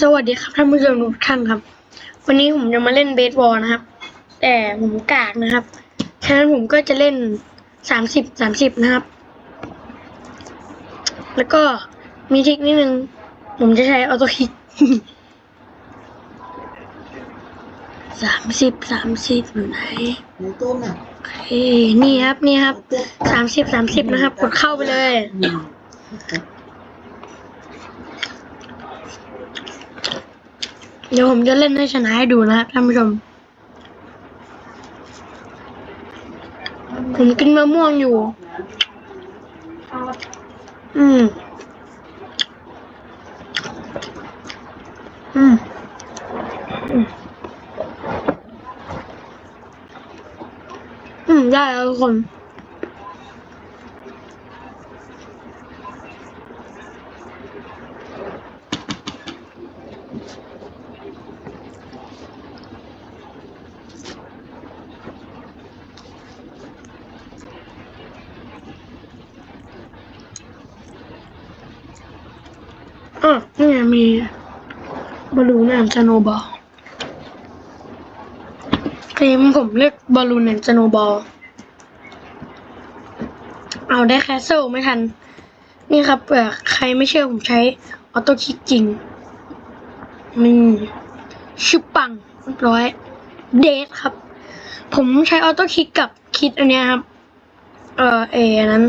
สวัสดีครับท่านผู้ชมทุกท่านครับ วันนี้ผมจะมาเล่นเบสบอลนะครับ แต่ผมกากนะครับฉะนั้นผมก็จะเล่นสามสิบสามสิบนะครับ แล้วก็มีทริคนิดนึง ผมจะใช้ออโต้คิกสามสิบสามสิบอยู่ไหนหมูต้มน่ะโอเคนี่ครับนี่ครับสามสิบสามสิบนะครับ กดเข้าไปเลย อืม เดี๋ยวผมจะเล่นให้ชนะให้ดูนะครับท่านผู้ชม ผมกินมะม่วงอยู่ อืม อืมอืมอืมได้แล้วทุกคน มีบอลลูนแอนด์สโนบอลทีมผมเลือกบอลลูนแอนด์สโนบอลเอาได้แคสเซิลไม่ทัน นี่ครับเผื่อใครไม่เชื่อผมใช้ออโต้คิกจริงนี่ชุบปังร้อยเดทครับ ผมใช้ออโต้คิกกับคิดอันเนี้ยครับ เออเออันนั้น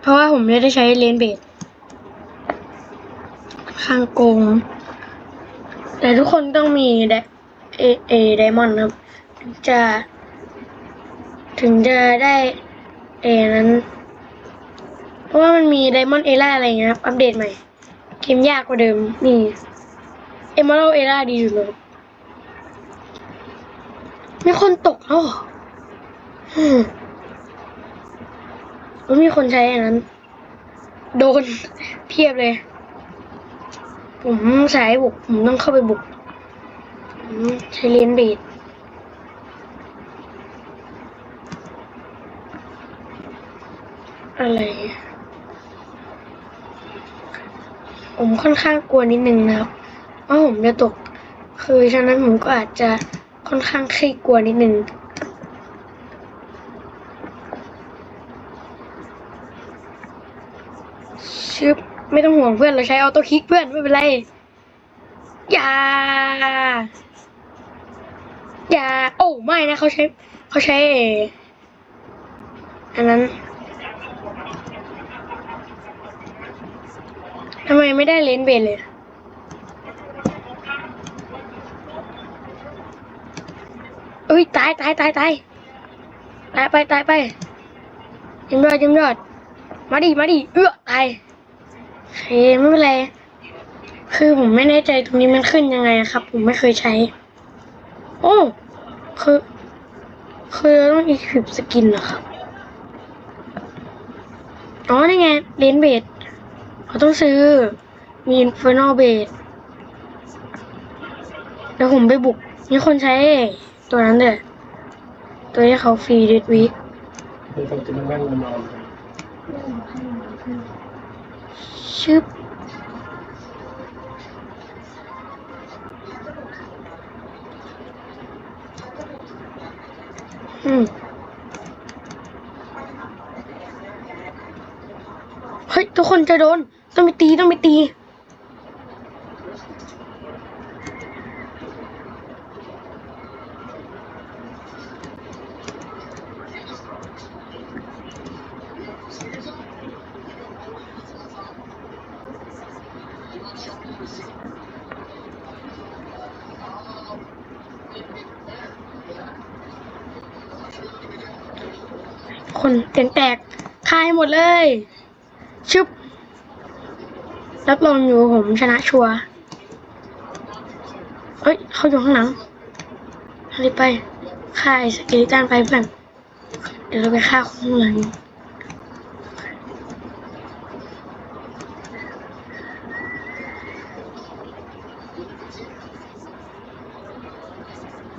เพราะว่าผมไม่ได้ใช้เลนเบด ข้างโกง แต่ทุกคนต้องมีไดเอเอไดมอนด์ครับถึงจะ ถึงจะได้เอนั้น เพราะว่ามันมีไดมอนด์เอล่าอะไรเงี้ยครับอัปเดตใหม่ เกมยากกว่าเดิม นี่เอม r ร l เอล่าดีอยู่เลยมีคนตกแล้วหรออืมแล้วมีคนใช้อันนั้น โดนเพียบเลย ผมสายบุก ผมต้องเข้าไปบุกใช้เลนเบดอะไร ผมค่อนข้างกลัวนิดนึงนะครับว่าผมจะตก คือฉะนั้นผมก็อาจจะค่อนข้างขี้กลัวนิดนึงชึบ ไม่ต้องห่วงเพื่อนเราใช้ออโต้คลิกเพื่อนไม่เป็นไร อย่า อย่า โอ้ไม่นะเขาใช้เขาใช้ อันนั้นทำไมไม่ได้เลนเบนเลย เอ้ย ตายตายตายตายตายไปตายไปยิ้มยอดยิ้มยอด มาดิ มาดิ เอื้อตาย เคไม่เป็นไร คือผมไม่แน่ใจตรงนี้มันขึ้นยังไงอะครับ ผมไม่เคยใช้ โอ้คือ คือต้องอีควิปสกินเหรอครับอ๋อนี่ไงเลนเบดเขาต้องซื้อ มีอินฟ r น a ลเบดเดี๋ยวผมไปบุก มีคนใช้ ตัวนั้นเด้อตัวที่เขาฟรีเดดวีคเป็นคนจะมานั่งนอน ชึบอืมเฮ้ย ทุกคนจะโดน ต้องไปตี ต้องไปตี สียงแตกคายหมดเลย ชึบ รับรองอยู่ผมชนะชัวร์เอ้ย เขาอยู่ข้างหลังอะไรไปฆ่าไอ้สเกลิตันไปเพื่อนเดี๋ยวเราไปฆ่าคนข้างหลัง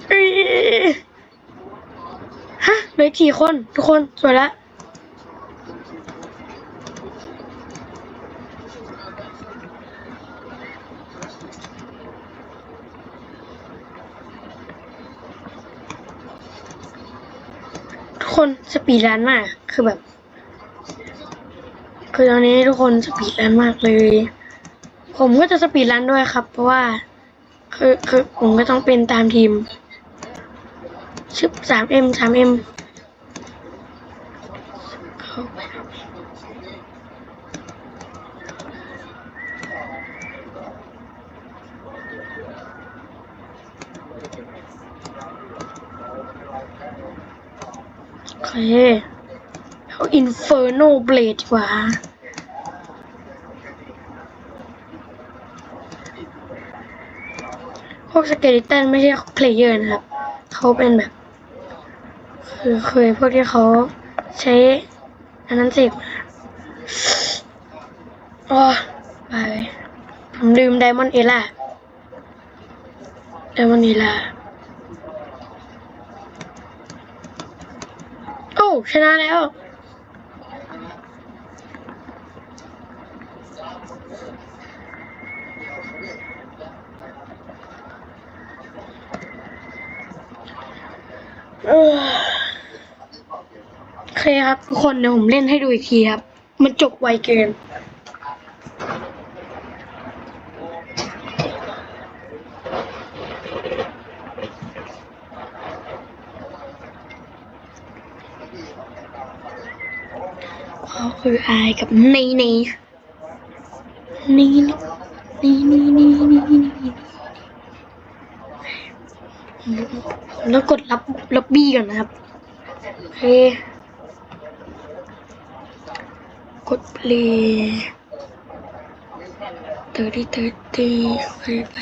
เอ้ยฮะเหลือกี่คน ทุกคน สวยละ คน สปีดรันมาก คือแบบ คือตอนนี้ทุกคนสปีดรันมากเลย ผมก็จะสปีดรันด้วยครับ เพราะว่า คือคือผมก็ต้องเป็นตามทีมชึบสามเอ็มสามเอ็มเข้าไป โอเคเอาอินเฟอร์โนเบลดดีกว่าพวกสเกลิตันไม่ใช่เพลเยอร์นะครับเขาเป็นแบบ คือเคยพวกที่เขาใช้อันนั้นเสกมาโอ้ไปผมลืมไดมอนด์เอล่าไดมอนด์เอล่าโอ้ ชนะแล้วเออโอเคครับทุกคนเดี๋ยวผมเล่นให้ดูอีกทีครับ มันจบไวเกิน คืออายกับนีนีนีนีนีนีนีนีนีผมต้องกดรับล็อบบี้ก่อนนะครับโอเคกดเพลย์เตอร์ดี้เตอร์ดี้โอเคไป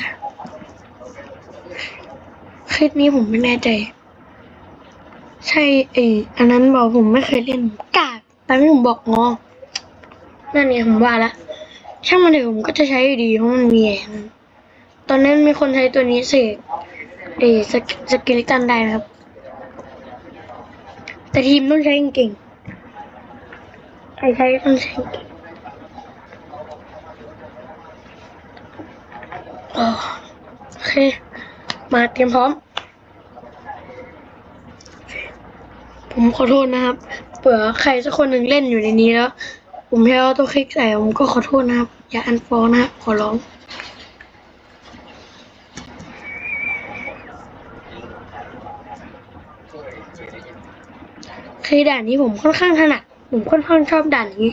คลิปนี้ผมไม่แน่ใจ ใช่เอออันนั้นบอกผมไม่เคยเล่นผมกาก ตอนที่ผมบอกงอนั่นไงผมว่าละช่างมันเถอะผมก็จะใช้อยู่ดีเพราะมันมีไอ้นั่นตอนนั้นมีคนใช้ตัวนี้เสกเออสกสเกลิตันได้นะครับ แต่ทีมต้องใช้เก่งๆใครใช้ต้องใช้เก่งโอเค มาเตรียมพร้อม ผมขอโทษนะครับ เผื่อใครสักคนหนึ่งเล่นอยู่ในนี้แล้ว ผมแพ้ต้องคลิกใส่ผมก็ขอโทษนะครับ อย่าอันฟอลนะครับ ขอร้องคือด่านนี้ผมค่อนข้างถนัด ผมค่อนข้างชอบด่านนี้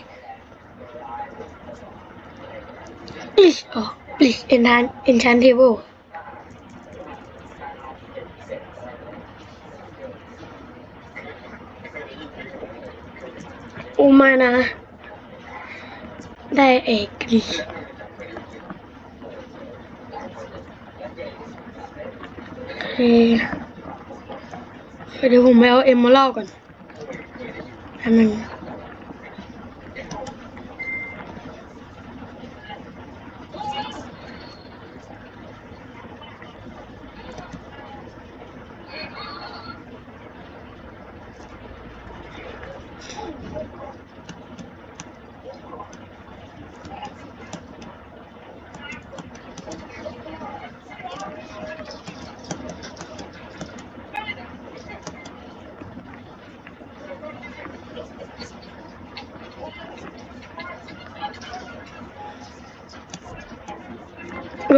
Bleach อ๋อ Bleach Enchant Enchantable อมานะได้เอกดิเคเดี๋ยวผมไปเอาเอ็มมาเล่าก่อนอันหนึ่ง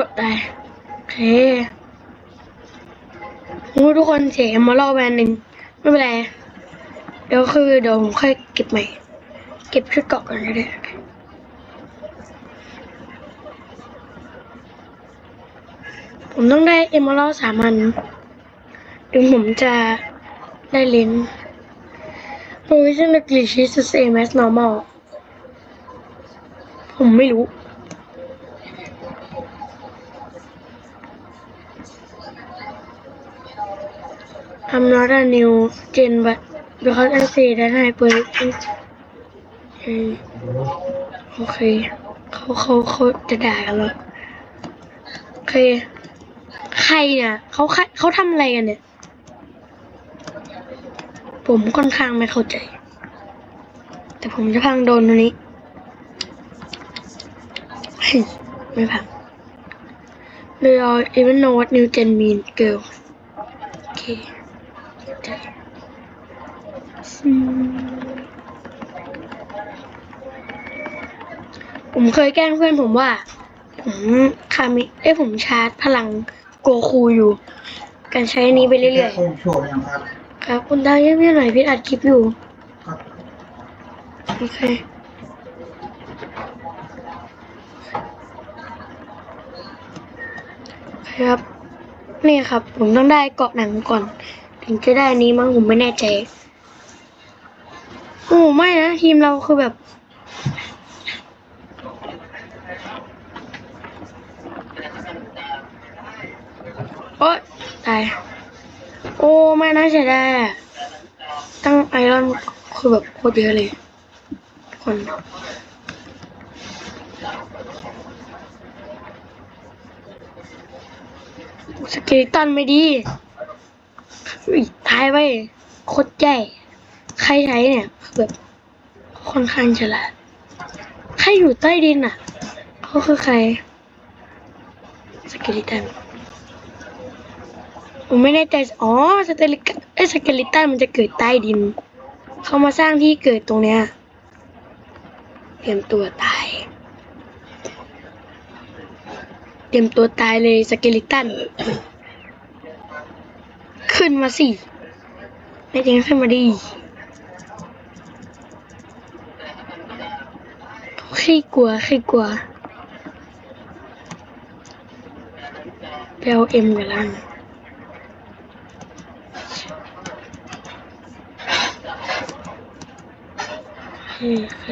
อได้โอเคงูทุกค นเสียเอ็มมาเล่าแบรนหนึ่งไม่เป็นไร เดี๋ยวคือเดี๋ยวผมค่อยเก็บใหม่ เก็บชุดเกาะก่อนก็ได้ผมต้องได้เอมเมอรัลสามันถึงผมจะได้เลนส์ Provision the glitch is the same as normal ผมไม่รู้ I'm not a new gen but because I say that I play it เออโอเคเขาเขาเขาจะด่ากันแล้วโอเค ใครเนี่ยเขาใครเขาทำอะไรกันเนี่ย ผมค่อนข้างไม่เข้าใจ แต่ผมจะพังโดนตัวนี้ ไม่พังเลยเอา even know what new gen mean girl โอเค ผมเคยแกล้งเพื่อนผมว่า ผมคามิเอ้ยผมชาร์จพลังโกคูอยู่ การใช้อันนี้ไปเรื่อยโค้งโชว์ยังครับๆครับคุณดาวเงียบๆหน่อยพี่อัดคลิปอยู่ครับโอเคครับ นี่ครับ ผมต้องได้เกาะหนังก่อน ถึงจะได้อันนี้มั้งผมไม่แน่ใจ โอ้ไม่นะ ทีมเราคือแบบ โอ๊ยตาย โอ้ไม่น่าเสียดายตั้งไอรอนคือแบบโคตรเยอะเลย คนสเกลิตันไม่ดีอุ้ยตายไปโคตรใหญ่ รใช้เนี่ยแบบค่อนข้างฉลาดใครอยู่ใต้ดินอะเขาคือใครสเกลิตันผมไม่แน่ใจอ๋อสเตลิกเอ้สเกลิตันมันจะเกิดใต้ดิน เขามาสร้างที่เกิดตรงเนี้ยเตรียมตัวตาย เตรียมตัวตายเลยสเกลิตัน ขึ้นมาสิไม่จริงขึ้นมาดี ขี้กลัวขี้กลัวไปเอาเอ็มกันแล้วนะโอเคโอเค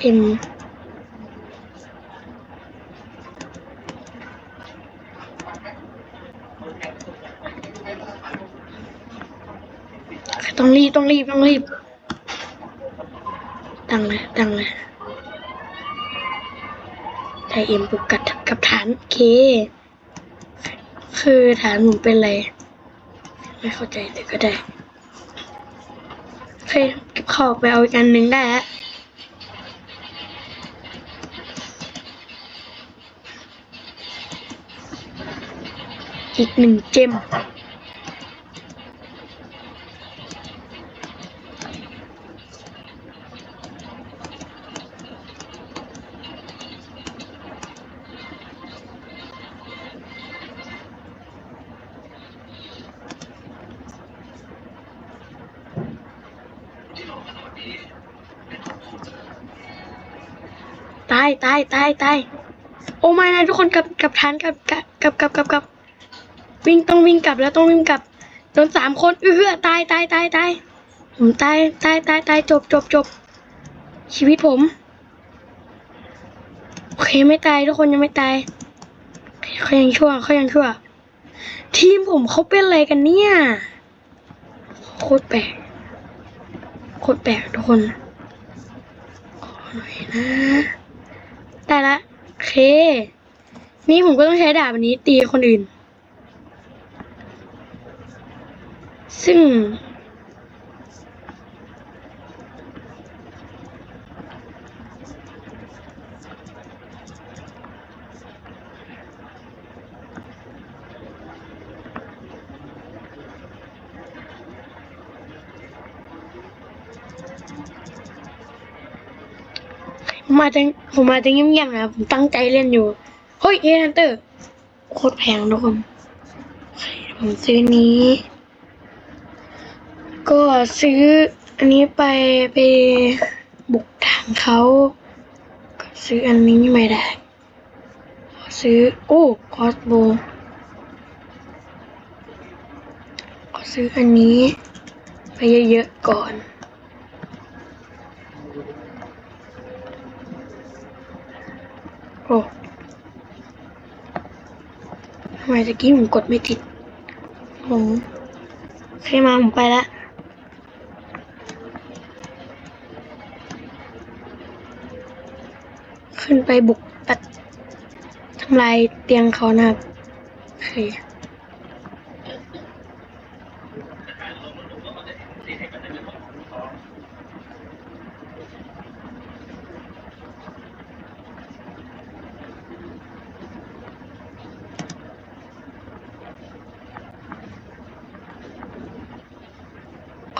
เอ็ม ต้องรีบต้องรีบต้องรีบ ตั้งเลยตั้งเลยไทเอ็มปุกกัดกับฐานโอเค คือฐานผมเป็นอะไร ไม่เข้าใจแต่ก็ได้เคเก็บของไปเอาอีกอันหนึ่งได้แล้วอีกหนึ่งเจม ตายตายตายตายโอ้ไม่นะทุกคนกับกับฐานกับกับกับกับกับวิ่งต้องวิ่งกลับแล้วต้องวิ่งกลับโดนสามคนเอื้อตายตายตายตายผมตายตายตายตายจบจบจบชีวิตผมโอเคไม่ตายทุกคนยังไม่ตายเขายังชั่วเขายังชั่ว ทีมผมเขาเป็นอะไรกันเนี่ยโคตรแปลกโคตรแปลกทุกคนขอหน่อยนะ แต่ละเค นี่ผมก็ต้องใช้ดาบอันนี้ตีคนอื่น ซึ่ง มาจจะผมอาจจะเงียบๆนะผมตั้งใจเล่นอยู่ เฮ้ยเอฮันเตอร์โคตรแพงทุกคนผมซื้อนี้ ก็ซื้ออันนี้ไปไปบุกทางเขา ก็ซื้ออันนี้ไม่ได้ ซื้อ โอ้คอสโบขอซื้ออันนี้ ไปเยอะๆก่อน โอ้ทำไมตะกี้ผมกดไม่ติดผมเครมาผมไปละขึ้นไปบุกตัดทำลายเตียงเขานะครับโอเค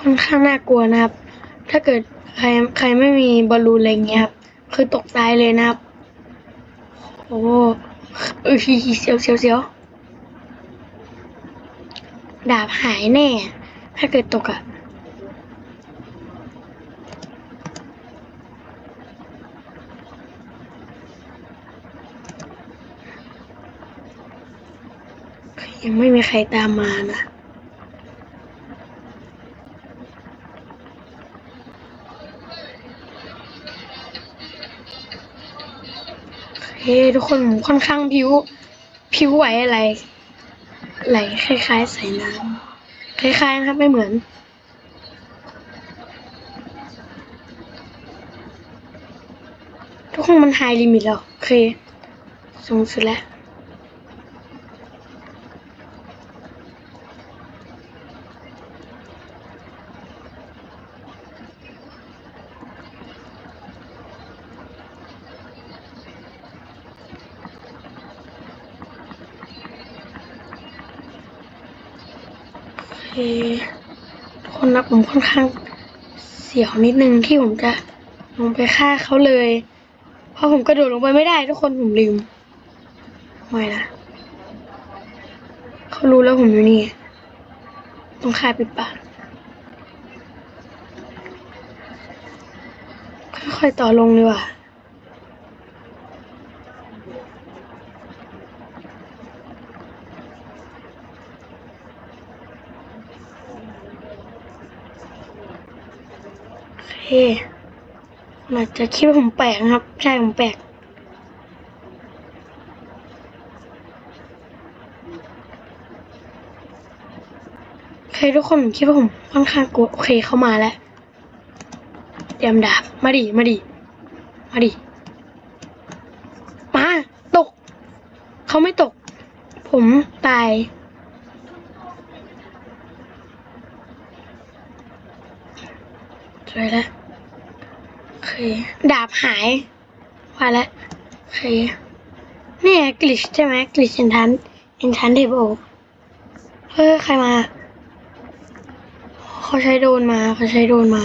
ค่อนข้างน่ากลัวนะครับ ถ้าเกิดใครใครไม่มีบอลลูนอะไรเงี้ยครับ คือตกตายเลยนะครับ โอ้เออเสียวเสียวเสียวดาบหายแน่ ถ้าเกิดตกอะยังไม่มีใครตามมานะ เฮ้ทุกคนผมค่อนข้างผิว ผิวไหวอะไรไหลคล้ายๆใส่น้ำคล้ายๆนะครับไม่เหมือน ทุกคนมันไฮลิมิตแล้วโอเคสูงสุดแล้ว โอเคทุกคนนะ ผมค่อนข้างเสียวนิดนึงที่ผมจะลงไปฆ่าเขาเลย เพราะผมกระโดดลงไปไม่ได้ทุกคนผมลืมไม่นะเขารู้แล้วผมอยู่นี่ต้องฆ่าปิดปากค่อยๆต่อลงดีกว่า อเคอาจจะคิดว่าผมแปลกนะครับ ใช่ผมแปลกโอเคทุกคนคิดว่าผมค่อนข้างกลัวโอเคเข้ามาแล้วเตรียมดาบมาดิมาดิมาดิมาตก เขาไม่ตก ผมตาย สวยแล้วโอเค ดาบหายว่าแล้วโอเคนี่กลิชใช่ไหมกลิชอินทันอินทันเทเบิลเฮ้ยใครมา เขาใช้โดนมา เขาใช้โดนมา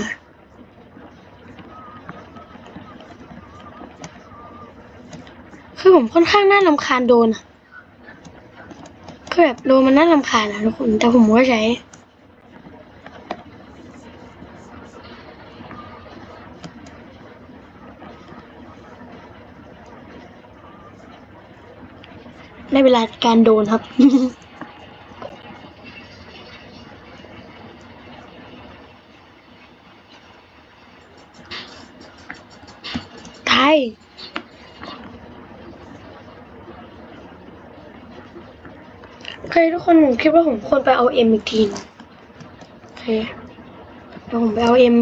คือผมค่อนข้างน่ารำคาญโดนอะคือแบบโดนมันน่ารำคาญอะทุกคน แต่ผมก็ใช้ วลาการโดนครับ ไทย โอเคทุกคนผมคิดว่าผมควรไปเอาเอ็มอีกทีนึ่งโอเคเดี๋ยวผมไปเอาเอ็ม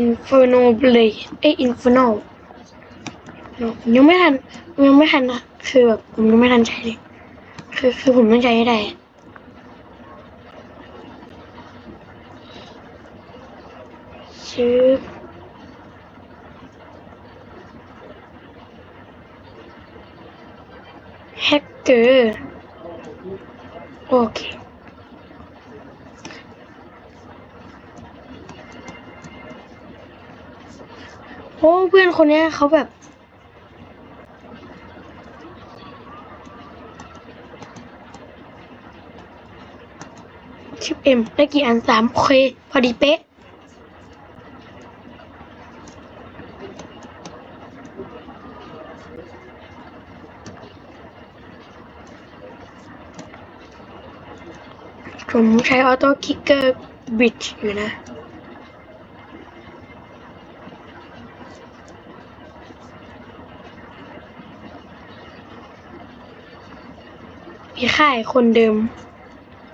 Inferno Blade เอ้ย Inferno ยังไม่ทันยังไม่ทันนะคือแบบผมยังไม่ทันใช้เลยคือคือผมต้องใช้ให้ได้ชื่อแฮกเกอร์โอเคโอ้เพื่อนคนนี้เขาแบบ เอ็มได้กี่อันสามโอเค พอดีเป๊ะ ผมใช้ออโต้คิกเกอร์บิดอยู่นะมีค่ายคนเดิม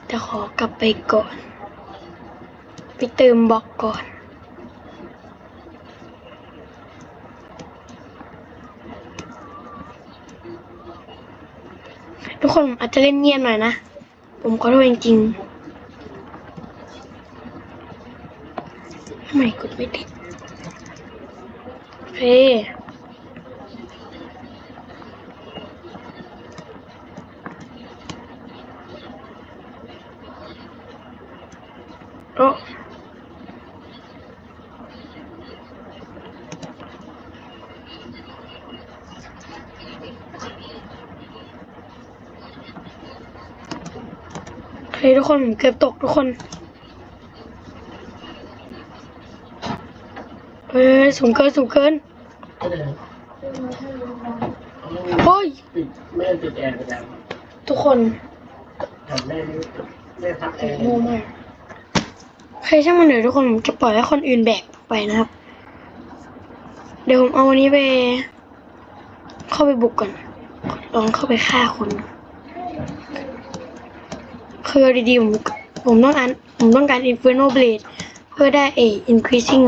แต่ขอกลับไปก่อน ไปเติมบล็อกก่อน ทุกคนอาจจะเล่นเงียบหน่อยนะ ผมขอโทษจริงๆทำไมกดไม่ติดโอเค คนผมเกือบตกทุกคนเอ้ยสูงเกินสูงเกินเลยโอ้ยติดแม่ติดแอร์ไปแล้วทุกคนแต่แม่ไม่แม่พักแอร์โง่มากใครช่างมันเดี๋ยวทุกคนผมจะปล่อยให้คนอื่นแบกไปนะครับ เดี๋ยวผมเอาวันนี้ไป เข้าไปบุกก่อนลองเข้าไปฆ่าคน คือดีๆผมผมต้องการผมต้องการ Inferno Blade เพื่อได้เอ increasing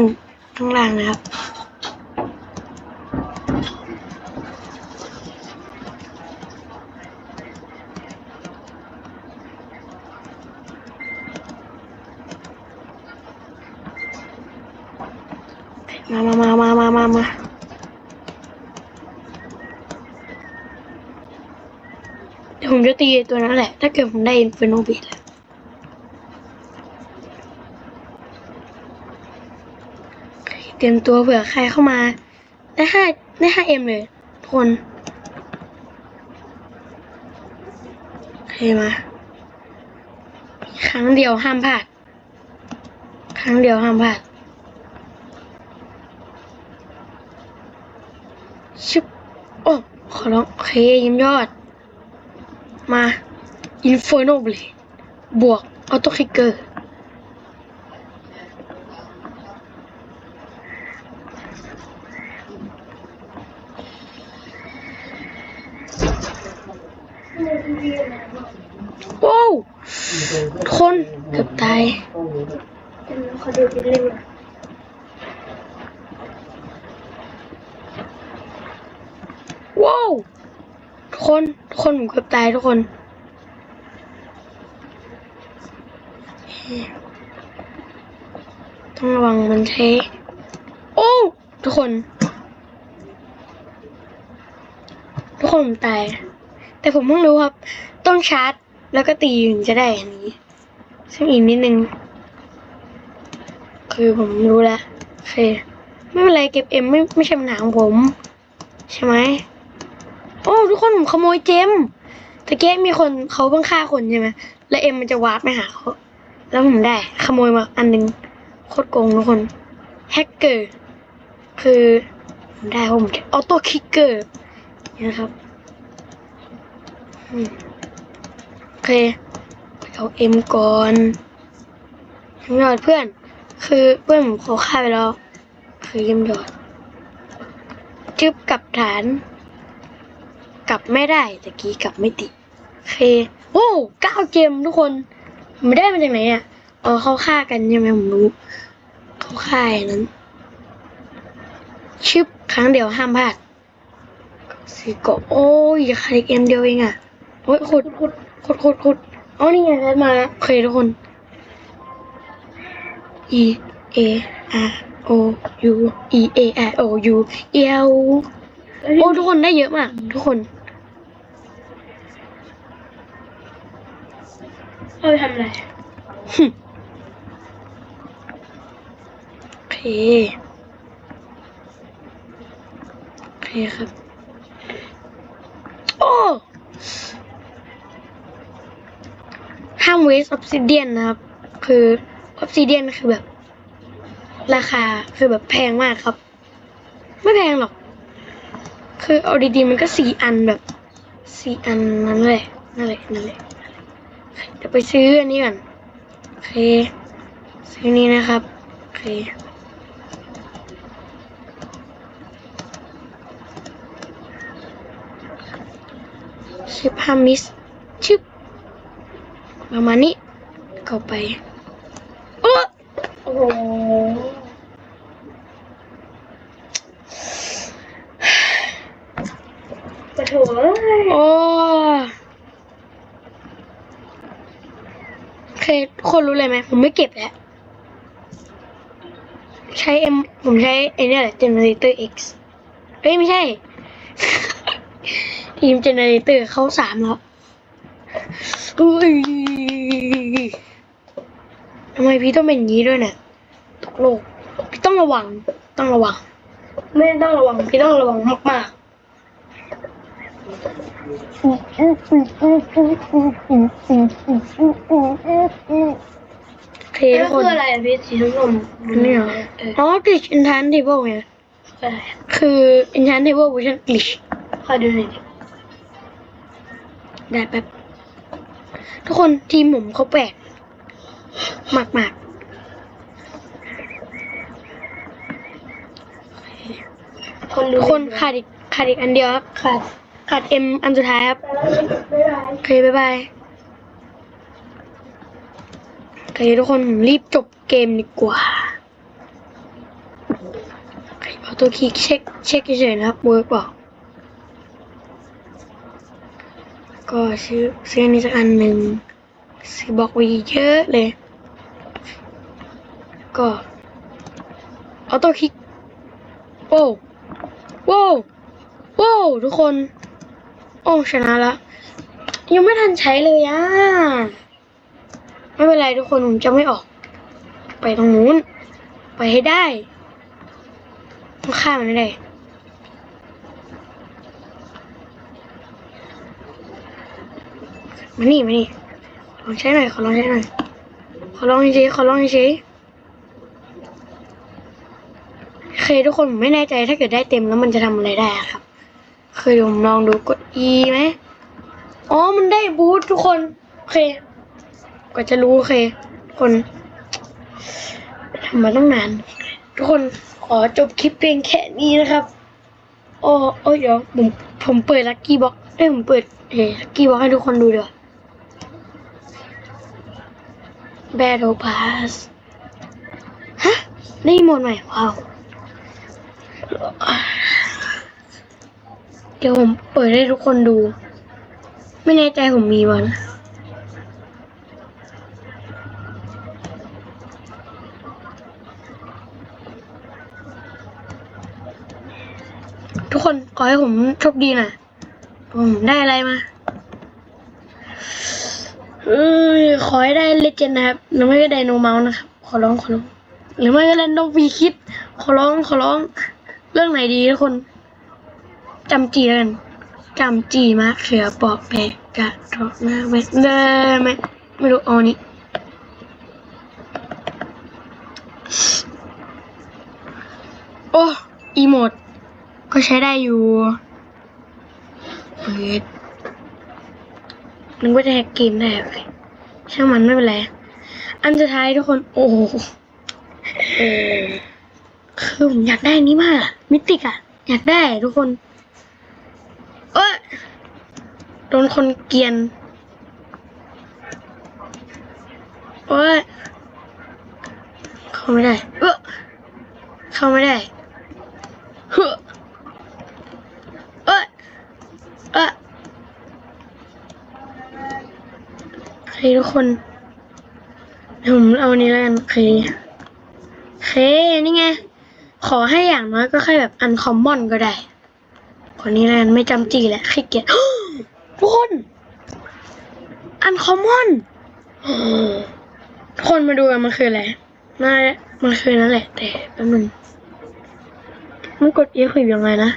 ข้างล่างนะครับ มามามามามามามาเดี๋ยวผมจะ ตีตัวนั้นแหละ ถ้าเกิดผมได้ Inferno Blade แล้วเตรียมตัวเผื่อใครเข้ามา ได้ห้าได้ห้าเอ็มเลยทุกคนโอเคมา ครั้งเดียวห้ามพลาด ครั้งเดียวห้ามพลาดชิบโอ้ขอร้องโอเคยิ้มยอด มา Inferno Blade บวก Auto Kicker ว้าวทุกคนเกือบตายห้องนี้แบบขอดูเป็นเล่มว้าวทุก คนทุกคนผมเกือบตายทุกคน ต้องระวังมันใช้ โอ้ ทุกคน ทุกคนผมตาย แต่ผมเพิ่งรู้ครับ ต้องชาร์จ แล้วก็ตีถึงจะได้อันนี้ ซึ่งอีกนิดนึง คือผมรู้แล้วโอเคไม่เป็นไรเก็บเอ็มไม่ไม่ใช่ปัญหาของผม ใช่ไหม โอ้ทุกคนผมขโมยเจมตะเกียมีคนเขาเพิ่งฆ่าคนใช่ไหมแล้วเอ็มมันจะวาร์ปไปหาเขาแล้วผมได้ ขโมยมาอันหนึงโคตรโกงทุกคนแฮกเกอร์คือผมได้เพราผมออโต้คิกเกอร์นะครับโอเคไปเอาเอ็มก่อนเยิ้มยอดเพื่อน คือเพื่อนผมเขาฆ่าไปแล้วคือเยิ้มยอดจึบกลับฐาน กลับไม่ได้ตะกี้กลับไม่ติดโอเคโอ้เก้าเกมทุกคนมไม่ได้มาจากไหนอะอ๋อเขาฆ่ากันใช่ไหมผมรู้เขาฆ่าอย่างนั้นชึบครั้งเดียวห้ามพลาดสี่กาะโอ้ยอย่าขาดอีกเอ็มเดียวเองอะโอ้ยขุดขุดขุดขุดขุดอ๋อนี่ไงแล้วมาแล้วโอเคทุกคน E A R O U E A R O U E L โอ้ทุกคนได้เยอะมาก ทุกคน เอาไปทำอะไรโอเค โอเคครับ โอ้ห้ามเวสออ s ซิเดียนนะครับ คือออ s ซิเดียนคือแบบ ราคาคือแบบแพงมากครับ ไม่แพงหรอก คือเอาดีๆมันก็สี่อันแบบสี่อันนั้นแหละนั่นแหละนั่นแหละ เดี๋ยวไปซื้ออันนี้ก่อนโอเค ซื้อนี้นะครับโอเคชิปฮามิสชิปประมาณนี้เข้าไป โอ้โอ้โหปะโถเอ้ยโอ้โอเคทุกคนรู้เลยไหมผมไม่เก็บแล้วใช้เอ็มผมใช้ไอเนี่ยแหละ generator X เอ้ย ไม่ใช่ ทีม generator เข้าสามแล้วอุ้ยทำไมพี่ต้องเป็นอย่างนี้ด้วยเนี่ยตกโลก พี่ต้องระวัง ต้องระวัง ไม่ต้องระวัง พี่ต้องระวังมากๆ เคแล้ทุวกคนคืออะไรอะพี่สีส้มๆอันนี้เหรอเอออ๋อ glitch enchant table ไงคืออะไรคือ enchant table version glitch ขอดูหน่อยดิได้แป๊บทุกคนทีมผมเขาแปลกมากมากคนดูๆทุกคนขาดอีกขาดอีกอันเดียวครับ ขาด ขาดเอ็มอันสุดท้ายครับไม่ได้โอเคบ๊ายบายโอเคทุกคนผมรีบจบเกมดีกว่าโอเคเอาตัวคลิกเช็คเช็คเฉยๆนะครับเวิร์กเปล่าก็ซื้อซื้ออันนี้สักอันหนึ่งซื้อบล็อกไว้เยอะเลย ก็เอาตัวคลิกโว้โว้โว้ทุกคน โอ้ชนะละ ยังไม่ทันใช้เลยอะ ไม่เป็นไรทุกคนผมจะไม่ออก ไปตรงนู้น ไปให้ได้ต้องข้ามมันให้ได้มานี่มานี่ลองใช้หน่อยขอลองใช้หน่อยขอลองเฉยๆขอลองเฉยๆโอเคทุกคนผมไม่แน่ใจถ้าเกิดได้เต็มแล้วมันจะทำอะไรได้ครับ เคยผมลองดูกด E ไหมอ๋อ มันได้บูททุกคน โอเคกว่าจะรู้โอเค คนทำมาตั้งนาน ทุกคนขอจบคลิปเพียงแค่นี้นะครับโอ้โอ้ยเดี๋ยวผมผมเปิดลักกี้บ็อกเอ้ยผมเปิดเฮ้ลักกี้บ็อกให้ทุกคนดูเดี๋ยว Battle Pass ฮะได้หมดใหม่ว้าว เดี๋ยวผมเปิดให้ทุกคนดู ไม่แน่ใจผมมีวะนทุกคนขอให้ผมโชคดีหน่อยผมได้อะไรมาเอ้ยขอให้ได้เลเจนนะครับหรือไม่ก็ไดโนเมาส์นะครับ ขอร้องขอร้องหรือไม่ก็แรนดอมวีคิด ขอร้องขอร้อง เรื่องไหนดีทุกคน จำจีกันจำจีมาเขือปอกแปะกะทอกหน้าแม่เด้อไม่ไม่รู้เอานี้โอ้อีโมด ก็ใช้ได้อยู่เปิดนึกว่าจะแฮกเกมได้โอเคช่างมันไม่เป็นไร อันสุดท้ายทุกคน โอ้โหคือผมอยากได้นี้มากมิติกอะอยากได้ทุกคน เอ้ย โดนคนเกียนโอ้ยเข้าไม่ได้ เออเข้าไม่ได้เฮ้อเอ้ยเอ้ยโอเคทุกคนเดี๋ยวผมเอาอันนี้แล้วกันโอเคโอเคนี่ไง ขอให้อย่างน้อยก็แค่แบบอันคอมมอนก็ได้คนนี้แล้วกันไม่จำจีแหละขี้เกียจ ทุกคน อันคอมมอนทุกคนมาดูกันมันคืออะไรน่ามันคือนั่นแหละ แต่แป๊บนึงมันกด E คือยังไงนะ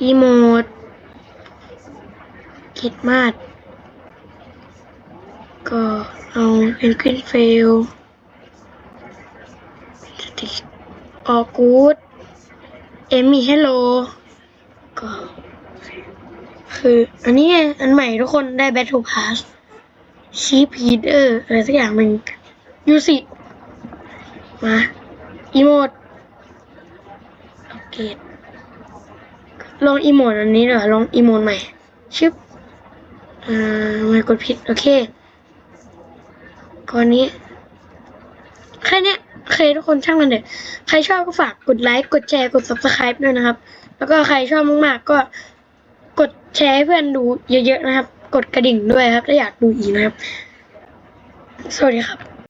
อีโมดคิดมากก็เอาเป็นควินเฟลออกูดเอมี่เฮลโลก็ คือ อันนี้ไงอันใหม่ทุกคนได้ Battle Pass ชีพีเดอร์อะไรสักอย่างหนึ่งยูสิมาอีโมดโอเคลองอีโมดอันนี้เหรอลองอีโมดใหม่ ชึบอ่าไม่กดผิด โอเคก่อนนี้ แค่เนี้ยโอเคทุกคนช่างมันเถอะใครชอบก็ฝากกดไลค์ กดแชร์ กด subscribe ด้วยนะครับ แล้วก็ใครชอบมากๆ ก็ แชร์ให้เพื่อนดูเยอะๆนะครับ กดกระดิ่งด้วยครับ ถ้าอยากดูอีกนะครับ สวัสดีครับ